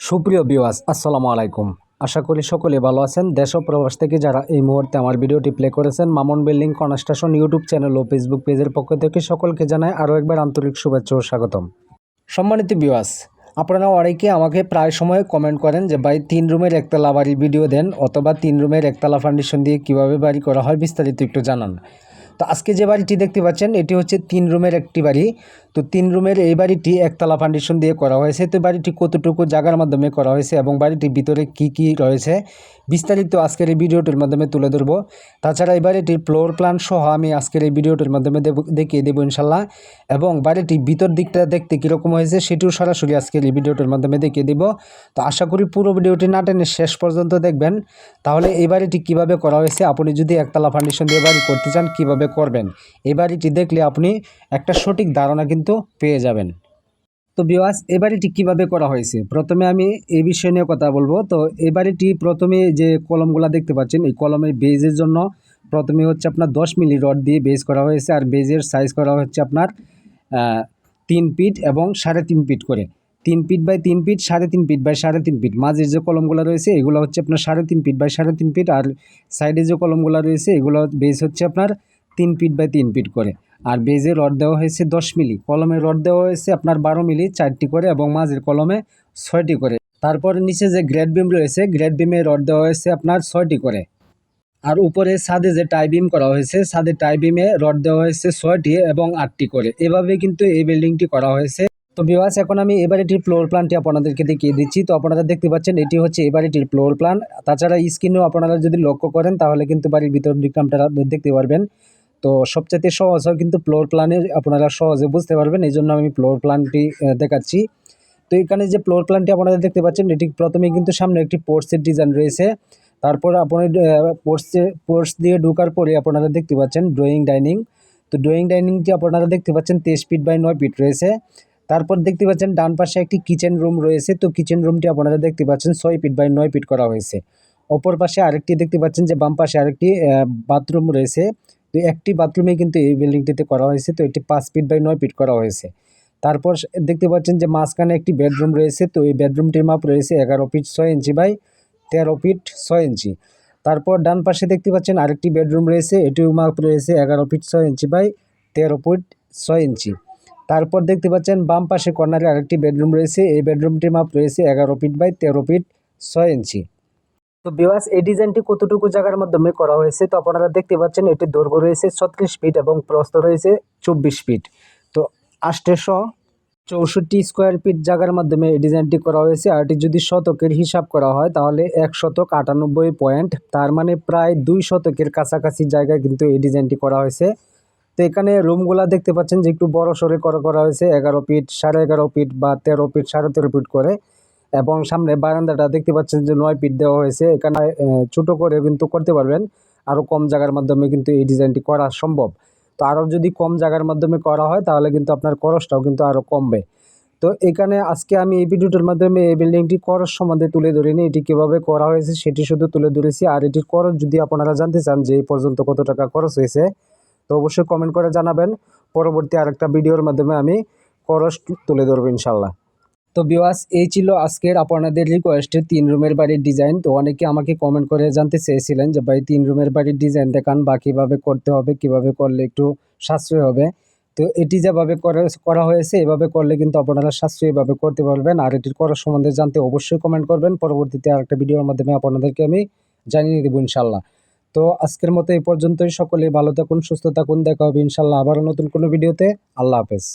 সুপ্রিয় বিওয়াস আসসালামু আলাইকুম। আশা করি সকলে ভালো আছেন। দেশ ও প্রবাস থেকে যারা এই মুহূর্তে আমার ভিডিওটি প্লে করেছেন, Mamun building construction YouTube channel ও ফেসবুক পেজের পক্ষ থেকে সকলকে জানায় আরও একবার আন্তরিক শুভেচ্ছা ও স্বাগতম। সম্মানিত বিওয়াস আপনারা অনেকে আমাকে প্রায় সময় কমেন্ট করেন যে, ভাই, তিন রুমের একতলা বাড়ির ভিডিও দেন অথবা তিন রুমের একতলা ফাউন্ডেশন দিয়ে কীভাবে বাড়ি করা হয় বিস্তারিত একটু জানান। তো আজকে যে বাড়িটি দেখতে পাচ্ছেন, এটি হচ্ছে তিন রুমের একটি বাড়ি। তো তিন রুমের এই বাড়িটি একতলা ফাউন্ডেশন দিয়ে করা হয়েছে। তো বাড়িটি কতটুকু জায়গার মাধ্যমে করা হয়েছে এবং বাড়িটির ভিতরে কি কি রয়েছে, বিস্তারিত আজকের এই ভিডিওটির মাধ্যমে তুলে ধরবো। তাছাড়া এই বাড়িটির ফ্লোর প্ল্যান সহ আমি আজকের এই ভিডিওটির মাধ্যমে দেখিয়ে দেবো ইনশাল্লাহ এবং বাড়িটির ভিতর দিকটা দেখতে কীরকম হয়েছে, সেটিও সরাসরি আজকের এই ভিডিওটির মাধ্যমে দেখিয়ে দেব। তো আশা করি পুরো ভিডিওটি না টেনে শেষ পর্যন্ত দেখবেন। তাহলে এই বাড়িটি কীভাবে করা হয়েছে, আপনি যদি একতলা ফাউন্ডেশন দিয়ে বাড়ি করতে চান, কীভাবে করবেন। এই বাড়িটি দেখলে আপনি একটা সঠিক ধারণা কিন্তু পেয়ে যাবেন। তো বিওয়াস এই বাড়িটি কীভাবে করা হয়েছে? প্রথমে আমি এই বিষয় নিয়ে কথা বলব। তো এই বাড়িটি প্রথমে যে কলমগুলো দেখতে পাচ্ছেন, এই কলমের বেজের জন্য প্রথমে হচ্ছে আপনার দশ মিলি রড দিয়ে বেজ করা হয়েছে আর বেজের সাইজ করা হচ্ছে আপনার তিন ফিট এবং সাড়ে তিন ফিট করে। তিন ফিট বাই তিন ফিট সাড়ে তিন ফিট বাই সাড়ে তিন ফিট মাঝের যে কলমগুলো রয়েছে, এগুলো হচ্ছে আপনার সাড়ে তিন ফিট বাই সাড়ে তিন ফিট আর সাইডে যে কলমগুলো রয়েছে, এগুলো বেজ হচ্ছে আপনার তিন ফিট বাই তিন ফিট করে। আর বেজে রড দেওয়া হয়েছে দশ মিলি। কলমে রড দেওয়া হয়েছে আপনার বারো মিলি, চারটি করে এবং মাঝের কলমে ছয়টি করে। তারপর নিচে যে গ্রেড বিম রয়েছে, গ্রেড বিমে রড দেওয়া হয়েছে আপনার ছয়টি করে। আর উপরে ছাদে যে টাই বিম করা হয়েছে, ছাদে টাই বিমে রড দেওয়া হয়েছে ছয়টি এবং আটটি করে। এভাবে কিন্তু এই বিল্ডিংটি করা হয়েছে। তো বিওয়াস এখন আমি এ বাড়িটির ফ্লোর প্ল্যানটি আপনাদেরকে দেখিয়ে দিচ্ছি। তো আপনারা দেখতে পাচ্ছেন, এটি হচ্ছে এ বাড়িটির ফ্লোর প্ল্যান তাছাড়া স্ক্রিনেও আপনারা যদি লক্ষ্য করেন, তাহলে কিন্তু বাড়ির ভিতর দিকটা দেখতে পারবেন। তো সবচেয়ে সহজ হয় কিন্তু ফ্লোর প্ল্যানের আপনারা সহজে বুঝতে পারবেন এই জন্য আমি ফ্লোর প্ল্যানটি দেখাচ্ছি। তো এখানে যে ফ্লোর প্ল্যানটি আপনারা দেখতে পাচ্ছেন, এটি প্রথমে কিন্তু সামনে একটি পোর্টসের ডিজাইন রয়েছে। তারপর আপনার পোর্টসে পোর্টস দিয়ে ঢোকার পরে আপনারা দেখতে পাচ্ছেন ড্রয়িং ডাইনিং তো ড্রয়িং ডাইনিংটি আপনারা দেখতে পাচ্ছেন তেইশ ফিট বাই নয় ফিট রয়েছে। তারপর দেখতে পাচ্ছেন ডান পাশে একটি কিচেন রুম রয়েছে। তো কিচেন রুমটি আপনারা দেখতে পাচ্ছেন ছয় ফিট বাই নয় ফিট করা হয়েছে। অপর পাশে আরেকটি দেখতে পাচ্ছেন যে বাম পাশে আরেকটি বাথরুম রয়েছে। তো একটি বাথরুমে কিন্তু এই বিল্ডিংটিতে করা হয়েছে। তো এটি পাঁচ ফিট বাই নয় ফিট করা হয়েছে। তারপর দেখতে পাচ্ছেন যে মাঝখানে একটি বেডরুম রয়েছে। তো এই বেডরুমটির মাপ রয়েছে এগারো ফিট ছয় ইঞ্চি বাই তেরো ফিট ছয় ইঞ্চি। তারপর ডান পাশে দেখতে পাচ্ছেন আরেকটি বেডরুম রয়েছে। এটিও মাপ রয়েছে এগারো ফিট ছয় ইঞ্চি বাই তেরো ফিট ছয় ইঞ্চি। তারপর দেখতে পাচ্ছেন বাম পাশে কর্নারে আরেকটি বেডরুম রয়েছে। এই বেডরুমটির মাপ রয়েছে এগারো ফিট বাই তেরো ফিট ছয় ইঞ্চি। তো বিওয়াস এই ডিজাইনটি কতটুকু জায়গার মাধ্যমে করা হয়েছে? তো আপনারা দেখতে পাচ্ছেন এটির দৈর্ঘ্য রয়েছে ছত্রিশ ফিট এবং প্রস্থ রয়েছে চব্বিশ ফিট তো আষ্টেশো চৌষট্টি স্কোয়ার ফিট জায়গার মাধ্যমে এই ডিজাইনটি করা হয়েছে। আর এটি যদি শতকের হিসাব করা হয়, তাহলে এক শতক আটানব্বই পয়েন্ট তার মানে প্রায় দুই শতকের কাছাকাছি জায়গায় কিন্তু এই ডিজাইনটি করা হয়েছে। তো এখানে রুমগুলা দেখতে পাচ্ছেন যে একটু বড় সড়ে করা করা হয়েছে, এগারো ফিট সাড়ে এগারো ফিট বা তেরো ফিট সাড়ে তেরো ফিট করে। এবং সামনে বারান্দাটা দেখতে পাচ্ছেন যে নয় ফিট দেওয়া হয়েছে। এখানে ছোট করে কিন্তু করতে পারবেন। আরও কম জায়গার মাধ্যমে কিন্তু এই ডিজাইনটি করা সম্ভব। তো আরও যদি কম জায়গার মাধ্যমে করা হয়, তাহলে কিন্তু আপনার খরচটাও কিন্তু আরও কমবে। তো এখানে আজকে আমি এই ভিডিওটির মাধ্যমে এই বিল্ডিংটি করস সম্বন্ধে তুলে ধরিনি, এটি কীভাবে করা হয়েছে সেটি শুধু তুলে ধরেছি। আর এটির খরচ যদি আপনারা জানতে চান যে এই পর্যন্ত কত টাকা খরচ হয়েছে, তো অবশ্যই কমেন্ট করে জানাবেন। পরবর্তী আরেকটা ভিডিওর মাধ্যমে আমি খরচ তুলে ধরবো ইনশাল্লাহ তো বিওয়াস এই ছিল আজকের আপনাদের রিকোয়েস্টে তিন রুমের বাড়ির ডিজাইন তো অনেকে আমাকে কমেন্ট করে জানতে চেয়েছিলেন যে, ভাই, তিন রুমের বাড়ির ডিজাইন দেখান, বা কীভাবে করতে হবে, কীভাবে করলে একটু সাশ্রয় হবে? তো এটি যেভাবে করে হয়েছে, এভাবে করলে কিন্তু আপনারা সাশ্রয়ীভাবে করতে পারবেন। আর এটির করার সম্বন্ধে জানতে অবশ্যই কমেন্ট করবেন। পরবর্তীতে আরেকটা ভিডিওর মাধ্যমে আপনাদেরকে আমি জানিয়ে দেবো ইনশাল্লাহ তো আজকের মতো এই পর্যন্তই। সকলেই ভালো থাকুন, সুস্থ থাকুন। দেখা হবে ইনশাল্লাহ আবারও নতুন কোনো ভিডিওতে আল্লাহ হাফেজ।